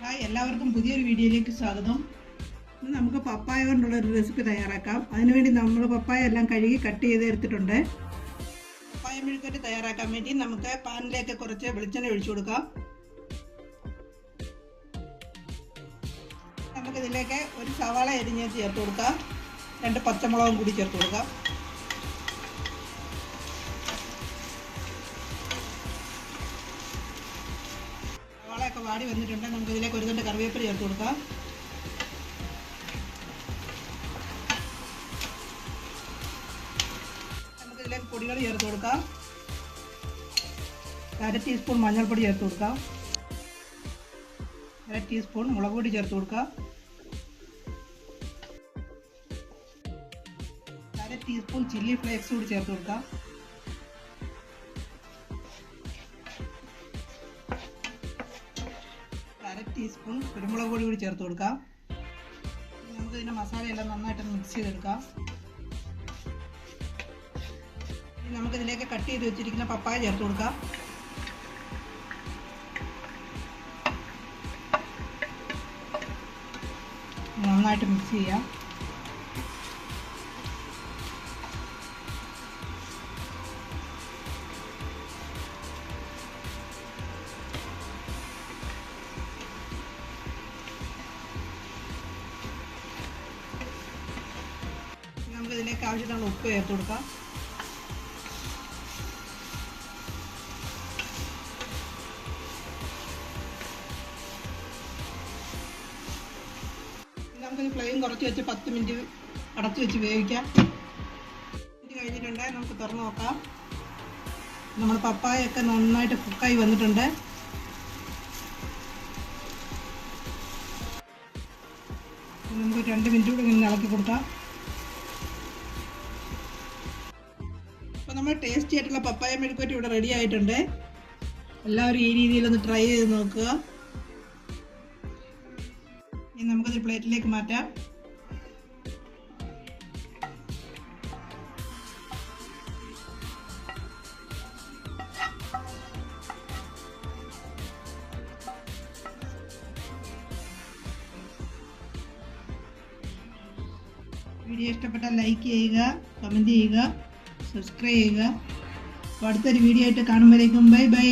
Hi എല്ലാവർക്കും പുതിയൊരു വീഡിയോയിലേക്ക് സ്വാഗതം. ഇന്ന് നമുക്ക് പപ്പായ കൊണ്ടുള്ള ഒരു റെസിപ്പി തയ്യാറാക്കാം. അതിനുവേണ്ടി നമ്മൾ പപ്പായ എല്ലാം കഴുകി കട്ട് ചെയ്ത് എടുത്തിട്ടുണ്ട്. പപ്പായ മെഴുക്കറ്റ് തയ്യാറാക്കാൻ വേണ്ടി നമുക്ക് പാനിലേക്ക് കുറച്ച് വെളിച്ചെണ്ണ ഒഴിച്ചു കൊടുക്കാം. നമുക്കിതിലേക്ക് ഒരു സവാള അരിഞ്ഞ് ചേർത്ത് കൊടുക്കാം. രണ്ട് പച്ചമുളകും കൂടി ചേർത്ത് കൊടുക്കാം. വാടി വന്നിട്ടുണ്ട്. നമുക്ക് ഇതിലേക്ക് ഒരു തണ്ട് കറിവേപ്പില ചേർത്ത് കൊടുക്കാം. നമുക്ക് ഇതിലേക്ക് പൊടികൾ ചേർത്ത് കൊടുക്കാം. അര ടീസ്പൂൺ മഞ്ഞൾപ്പൊടി ചേർത്ത് കൊടുക്കാം. അര ടീസ്പൂൺ മുളക് പൊടി ചേർത്ത് കൊടുക്കാം. അര ടീസ്പൂൺ ചില്ലി ഫ്ലേക്സ് കൂടി ചേർത്ത് കൊടുക്കാം. ടീസ്പൂൺ കുരുമുളക് പൊടി കൂടി ചേർത്ത് കൊടുക്കാം. നമുക്ക് ഇതിന്റെ മസാലയെല്ലാം നന്നായിട്ട് മിക്സ് ചെയ്തെടുക്കാം. നമുക്കിതിലേക്ക് കട്ട് ചെയ്ത് വെച്ചിരിക്കുന്ന പപ്പായ ചേർത്ത് കൊടുക്കാം. നന്നായിട്ട് മിക്സ് ചെയ്യാം. ഇതിലേക്ക് ആവശ്യത്തിനുള്ള ഉപ്പ് ചേർത്ത് കൊടുക്കാം. നമുക്കിത് ഫ്ലെയിം കുറച്ച് വെച്ച് പത്ത് മിനിറ്റ് അടച്ചു വെച്ച് വേവിക്കാം. കഴിഞ്ഞിട്ടുണ്ടെങ്കിൽ കഴിഞ്ഞിട്ടുണ്ട്. നമുക്ക് തുറന്ന് നോക്കാം. നമ്മുടെ പപ്പായൊക്കെ നന്നായിട്ട് കുക്കായി വന്നിട്ടുണ്ട്. നമുക്ക് രണ്ട് മിനിറ്റ് കൂടി ഇങ്ങനെ ഇളക്കി കൊടുക്കാം. അപ്പോൾ നമ്മൾ ടേസ്റ്റി ആയിട്ടുള്ള പപ്പായ മെഴുക്കുവരട്ടി ഇവിടെ റെഡി ആയിട്ടുണ്ട്. എല്ലാവരും ഈ രീതിയിലൊന്ന് ട്രൈ ചെയ്ത് നോക്കുക. ഇനി നമുക്കത് പ്ലേറ്റിലേക്ക് മാറ്റാം. വീഡിയോ ഇഷ്ടപ്പെട്ടാൽ ലൈക്ക് ചെയ്യുക കമന്റ് ചെയ്യുക. സബ്സ്ക്രൈബ് ചെയ്യുക. അപ്പോൾ അടുത്തൊരു വീഡിയോ ആയിട്ട് കാണുമ്പോഴേക്കും ബൈ ബൈ